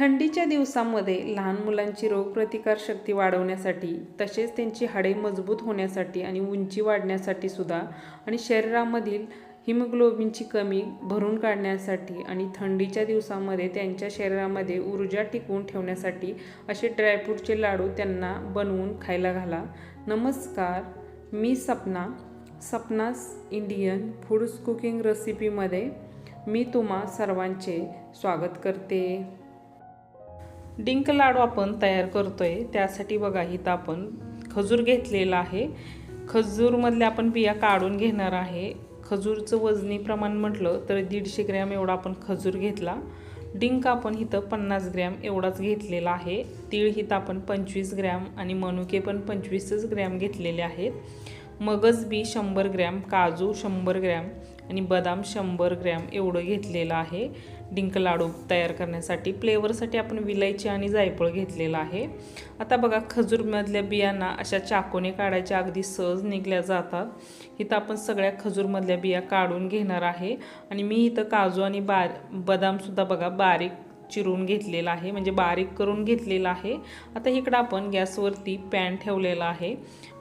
थंडीच्या दिवसामध्ये लहान मुलांची रोगप्रतिकारशक्ती वाढवण्यासाठी तसेच त्यांची हाडे मजबूत होण्यासाठी आणि उंची वाढण्यासाठी सुद्धा आणि शरीरामधील हिमोग्लोबिनची कमी भरून काढण्यासाठी आणि थंडीच्या दिवसामध्ये त्यांच्या शरीरामध्ये ऊर्जा टिकवून ठेवण्यासाठी असे ड्रायफ्रूटचे लाडू त्यांना बनवून खायला घाला. नमस्कार मी Sapna Sapna's Indian foods cooking रेसिपीमध्ये मी तुम्हा सर्वांचे स्वागत करते. डिंक लाडू आपण तयार करतो आहे त्यासाठी बघा इथं आपण खजूर घेतलेला आहे. खजूरमधल्या आपण बिया काढून घेणार आहे. खजूरचं वजनी प्रमाण म्हटलं तर दीडशे ग्रॅम एवढा आपण खजूर घेतला. डिंक आपण इथं पन्नास ग्रॅम एवढाच घेतलेला आहे. तीळ इथं आपण पंचवीस ग्रॅम आणि मनुके पण पंचवीसच ग्रॅम घेतलेले आहेत. मगज बी शंभर ग्रॅम काजू शंभर ग्रॅम आणि बदाम शंभर ग्रॅम एवढं घेतलेलं आहे. डिंक लाडू तयार करण्यासाठी. फ्लेवरसाठी आपण विलायची आणि जायफळ घेतलेलं आहे. आता बघा खजूरमधल्या बियांना अशा चाकूने काढायच्या अगदी सहज निघल्या जातात. इथं आपण सगळ्या खजूरमधल्या बिया काढून घेणार आहे. आणि मी इथं काजू आणि बार बदामसुद्धा बघा बारीक चिरून घेतलेला आहे. म्हणजे बारीक करून घेतलेला आहे. आता इकडं आपण गॅसवरती पॅन ठेवलेला आहे.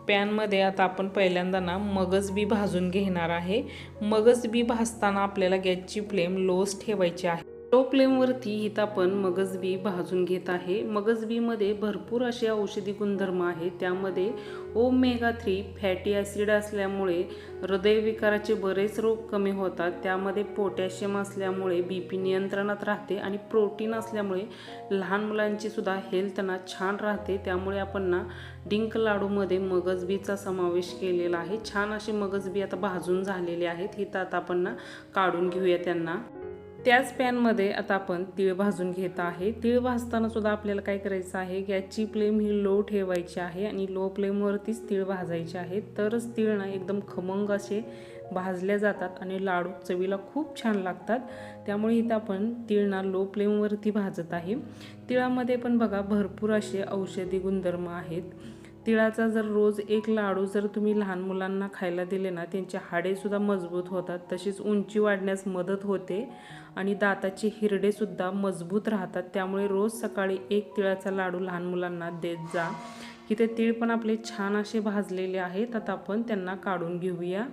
पॅनमध्ये आता आपण पहिल्यांदा ना मगज बी भाजून घेणार आहे. मगज बी भाजताना आपल्याला गॅसची फ्लेम लोच ठेवायची आहे. लो फ्लेमवरती इथं आपण मगजबी भाजून घेत आहे. मगजबीमध्ये भरपूर असे औषधी गुणधर्म आहेत. त्यामध्ये ओमेगा थ्री फॅटी ॲसिड असल्यामुळे हृदयविकाराचे बरेच रोग कमी होतात. त्यामध्ये पोटॅशियम असल्यामुळे बी पी नियंत्रणात राहते आणि प्रोटीन असल्यामुळे लहान मुलांची सुद्धा हेल्थ ना छान राहते. त्यामुळे आपण ना डिंक लाडूमध्ये मगजबीचा समावेश केलेला आहे. छान असे मगजबी आता भाजून झालेले आहेत. हिथं आता आपण ना काढून घेऊया त्यांना. त्याच पॅनमध्ये आता आपण तीळ भाजून घेत आहे. तीळ भाजताना सुद्धा आपल्याला काय करायचं आहे? गॅसची फ्लेम ही लो ठेवायची आहे आणि लो फ्लेमवरतीच तीळ भाजायचे आहे. तरच तीळ ना एकदम खमंग असे भाजल्या जातात आणि लाडू चवीला खूप छान लागतात. त्यामुळे इथं आपण तीळ ना लो फ्लेमवरती भाजत आहे. तिळामध्ये पण बघा भरपूर असे औषधी गुणधर्म आहेत. तिळाचा जर रोज एक लाडू जर तुम्ही लहान मुलांना खायला दिले ना त्यांचे हाडेसुद्धा मजबूत होतात. तशीच उंची वाढण्यास मदत होते आणि दाताचे हिरडेसुद्धा मजबूत राहतात. त्यामुळे रोज सकाळी एक तिळाचा लाडू लहान मुलांना देत जा की ते तीळ पण आपले छान असे भाजलेले आहेत. आता आपण त्यांना काढून घेऊया.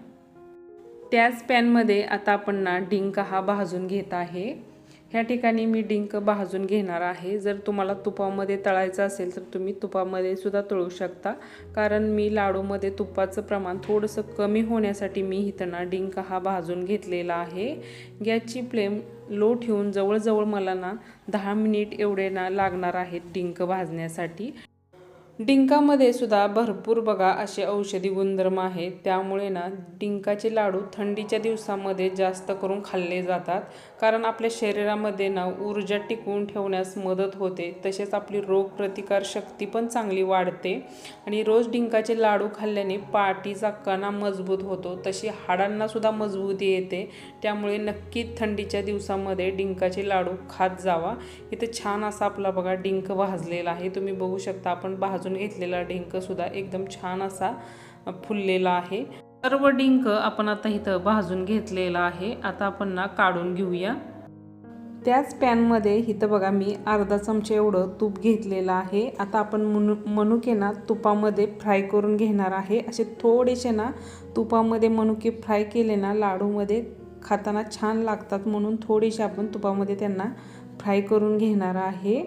त्याच पॅनमध्ये आता आपण ना डिंक हा भाजून घेत आहे. ह्या ठिकाणी मी डिंक भाजून घेणार आहे. जर तुम्हाला तुपामध्ये तळायचं असेल तर तुम्ही तुपामध्ये सुद्धा तळू शकता. कारण मी लाडूमध्ये तुपाचं प्रमाण थोडंसं कमी होण्यासाठी मी इथं ना डिंक हा भाजून घेतलेला आहे. गॅसची फ्लेम लो ठेवून जवळजवळ मला ना दहा मिनिट एवढे ना लागणार आहेत डिंक भाजण्यासाठी. डिंकामध्ये सुद्धा भरपूर बघा असे औषधी गुणधर्म आहेत. त्यामुळे ना डिंकाचे लाडू थंडीच्या दिवसामध्ये जास्त करून खाल्ले जातात. कारण आपल्या शरीरामध्ये ना ऊर्जा टिकवून ठेवण्यास मदत होते. तसेच आपली रोगप्रतिकार शक्ती पण चांगली वाढते. आणि रोज डिंकाचे लाडू खाल्ल्याने पाठीचा कणा मजबूत होतो. तशी हाडांनासुद्धा मजबूती येते. त्यामुळे नक्की थंडीच्या दिवसामध्ये डिंकाचे लाडू खात जावा. इथे छान असा आपला बघा डिंक भाजलेला आहे. तुम्ही बघू शकता आपण भाज भाजून घेतलेला डिंकसुद्धा एकदम छान असा फुललेला आहे. सर्व डिंक आपण आता इथं भाजून घेतलेला आहे. आता आपण ना काढून घेऊया. त्याच पॅनमध्ये इथं बघा मी अर्धा चमचा एवढं तूप घेतलेलं आहे. आता आपण मनु मनुके ना तुपामध्ये फ्राय करून घेणार आहे. असे थोडेसे ना तुपामध्ये मनुके फ्राय केले ना लाडूमध्ये खाताना छान लागतात म्हणून थोडेसे आपण तुपामध्ये त्यांना फ्राय करून घेणार आहे.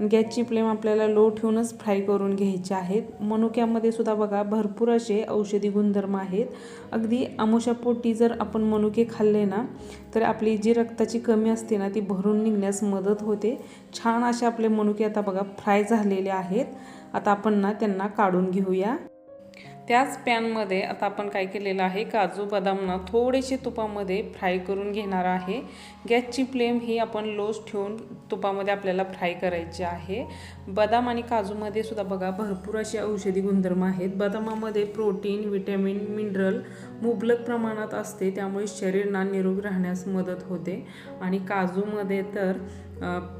गॅसची फ्लेम आपल्याला लो ठेवूनच फ्राय करून घ्यायचे आहेत. मनुक्यामध्ये सुद्धा बघा भरपूर असे औषधी गुणधर्म आहेत. अगदी आमोशापोटी जर आपण मनुके खाल्ले ना तर आपली जी रक्ताची कमी असते ना ती भरून निघण्यास मदत होते. छान असे आपले मनुके आता बघा फ्राय झालेले आहेत. आता आपण ना त्यांना काढून घेऊया. त्याच पॅनमध्ये आता आपण काय केलेलं आहे काजू बदामना थोडेसे तुपामध्ये फ्राय करून घेणार आहे. गॅसची फ्लेम ही आपण लोज ठेवून तुपामध्ये आपल्याला फ्राय करायची आहे. बदाम आणि काजूमध्ये सुद्धा बघा भरपूर असे औषधी गुणधर्म आहेत. बदामामध्ये प्रोटीन विटॅमिन मिनरल मुबलक प्रमाणात असते त्यामुळे शरीर ना निरोग राहण्यास मदत होते. आणि काजूमध्ये तर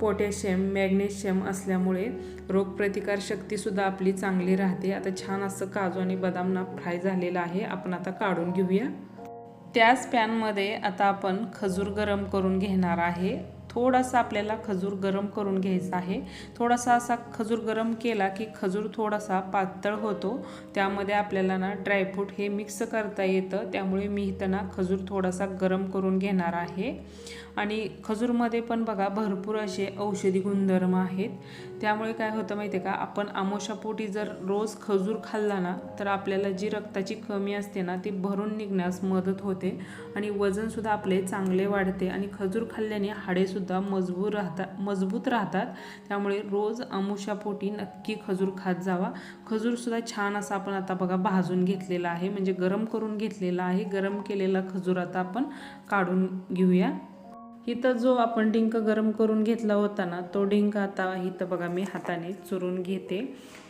पोटॅशियम मॅग्नेशियम असल्यामुळे रोगप्रतिकारशक्तीसुद्धा आपली चांगली राहते. आता छान असं काजू आणि बदामना फ्राय झालेलं आहे. आपण आता काढून घेऊया. त्याच पॅनमध्ये आता आपण खजूर गरम करून घेणार आहे. थोडासा आपल्याला खजूर गरम करून घ्यायचा आहे. थोडासा असा खजूर गरम केला की खजूर थोडासा पातळ होतो. त्यामध्ये आपल्याला ना ड्रायफ्रूट हे मिक्स करता येतं. त्यामुळे मी इथं ना खजूर थोडासा गरम करून घेणार आहे. आणि खजूरमध्ये पण बघा भरपूर असे औषधी गुणधर्म आहेत. त्यामुळे काय होतं माहिती आहे का? आपण आमोशापोटी जर रोज खजूर खाल्ला ना तर आपल्याला जी रक्ताची कमी असते ना ती भरून निघण्यास मदत होते आणि वजनसुद्धा आपले चांगले वाढते आणि खजूर खाल्ल्याने हाडेसुद्धा मजबूत राहतात मजबूत राहतात. त्यामुळे रोज आमोशापोटी नक्की खजूर खात जावा. खजूरसुद्धा छान असा आपण आता बघा भाजून घेतलेला आहे. म्हणजे गरम करून घेतलेला आहे. गरम केलेला खजूर आता आपण काढून घेऊया. इथं जो आपण डिंक गरम करून घेतला होता ना तो डिंक आता इथं बघा मी हाताने चुरून घेते.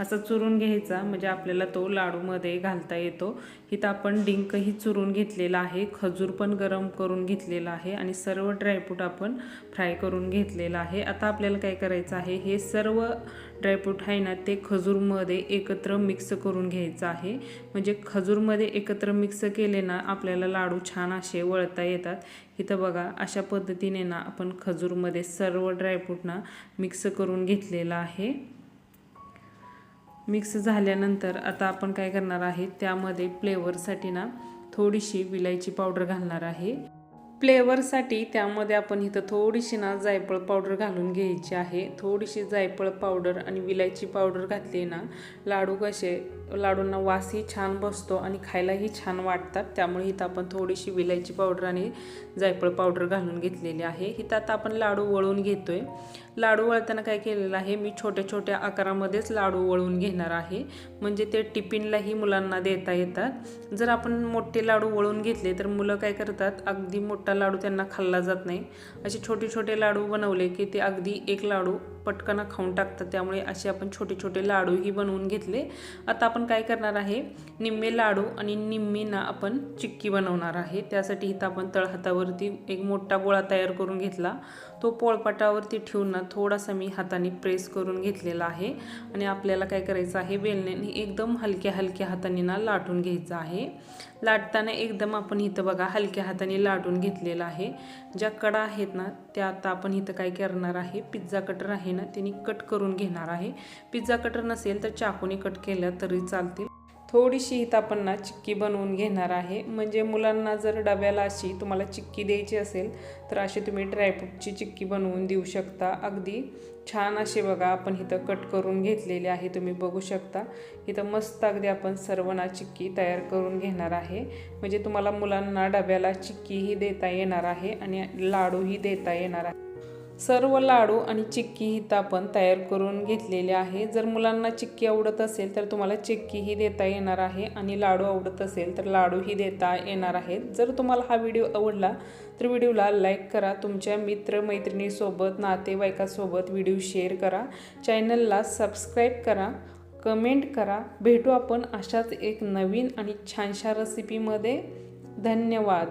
असं चुरून घ्यायचा म्हणजे आपल्याला तो लाडूमध्ये घालता येतो. इथं आपण डिंकही चुरून घेतलेला आहे खजूर पण गरम करून घेतलेला आहे आणि सर्व ड्रायफ्रूट आपण फ्राय करून घेतलेला आहे. आता आपल्याला काय करायचं आहे हे सर्व ड्रायफ्रूट आहे ना ते खजूरमध्ये एकत्र मिक्स करून घ्यायचं आहे. म्हणजे खजूरमध्ये एकत्र मिक्स केले ना आपल्याला लाडू छान असे वळता येतात. इथं बघा अशा पद्धतीने ना आपण खजूरमध्ये सर्व ड्रायफ्रूट ना मिक्स करून घेतलेला आहे. मिक्स झाल्यानंतर आता आपण काय करणार आहे त्यामध्ये फ्लेवरसाठी ना थोडीशी विलायची पावडर घालणार आहे. फ्लेवरसाठी त्यामध्ये आपण इथं थोडीशी ना जायफळ पावडर घालून घ्यायची आहे. थोडीशी जायफळ पावडर आणि विलायची पावडर घातली ना लाडू कसे लाडूंना वासही छान बसतो आणि खायलाही छान वाटतात. त्यामुळे इथं आपण थोडीशी विलायची पावडर आणि जायफळ पावडर घालून घेतलेली आहे. इथं आता आपण लाडू वळून घेतोय. लाडू वळताना काय केलेलं आहे मी छोट्या छोट्या आकारामध्येच लाडू वळून घेणार आहे. म्हणजे ते टिफिनलाही मुलांना देता येतात. जर आपण मोठे लाडू वळून घेतले तर मुलं काय करतात अगदी मोठा लाडू त्यांना खाल्ला जात नाही. असे छोटे छोटे लाडू बनवले की ते अगदी एक लाडू पटकन खाऊन टाकतात. त्यामुळे असे आपण छोटे छोटे लाडूही बनवून घेतले. आता आपण काय करणार आहे? निम्मे लाडू आणि निम्मी ना आपण चिक्की बनवणार आहे. त्यासाठी इथं आपण तळहातावरती एक मोठा गोळा तयार करून घेतला. तो पोळपाटावरती ठेवून ना थोडासा मी हाताने प्रेस करून घेतलेला आहे. आणि आपल्याला काय करायचं आहे? वेलण्याने एकदम हलक्या हलक्या हाताने ना लाटून घ्यायचं आहे. लाटताना एकदम आपण इथं बघा हलक्या हाताने लाटून घेतलेला आहे. ज्या कडा आहेत ना त्या आता आपण इथं काय करणार आहे? पिझ्झा कटर आहे. ना त्यांनी कट करून घेणार आहे. पिझ्झा कटर नसेल तर चाकूने कट केलं तरी चालतील. थोडीशी इथं आपण ना चिक्की बनवून घेणार आहे. म्हणजे मुलांना जर डब्याला अशी तुम्हाला चिक्की द्यायची असेल तर अशी तुम्ही ड्रायफ्रूटची चिक्की बनवून देऊ शकता. अगदी छान असे बघा आपण इथं कट करून घेतलेले आहे. तुम्ही बघू शकता. इथं मस्त अगदी आपण सर्वना चिक्की तयार करून घेणार आहे. म्हणजे तुम्हाला मुलांना डब्याला चिक्कीही देता येणार आहे आणि लाडूही देता येणार आहे. सर्व लाडू आणि चिक्की इथं आपण तयार करून घेतलेले आहे. जर मुलांना चिक्की आवडत असेल तर तुम्हाला चिक्कीही देता येणार आहे आणि लाडू आवडत असेल तर लाडूही देता येणार आहेत. जर तुम्हाला हा व्हिडिओ आवडला तर व्हिडिओला लाईक करा. तुमच्या मित्रमैत्रिणीसोबत नातेवाईकासोबत व्हिडिओ शेअर करा. चॅनलला सबस्क्राईब करा कमेंट करा. भेटू आपण अशाच एक नवीन आणि छानशा रेसिपीमध्ये धन्यवाद.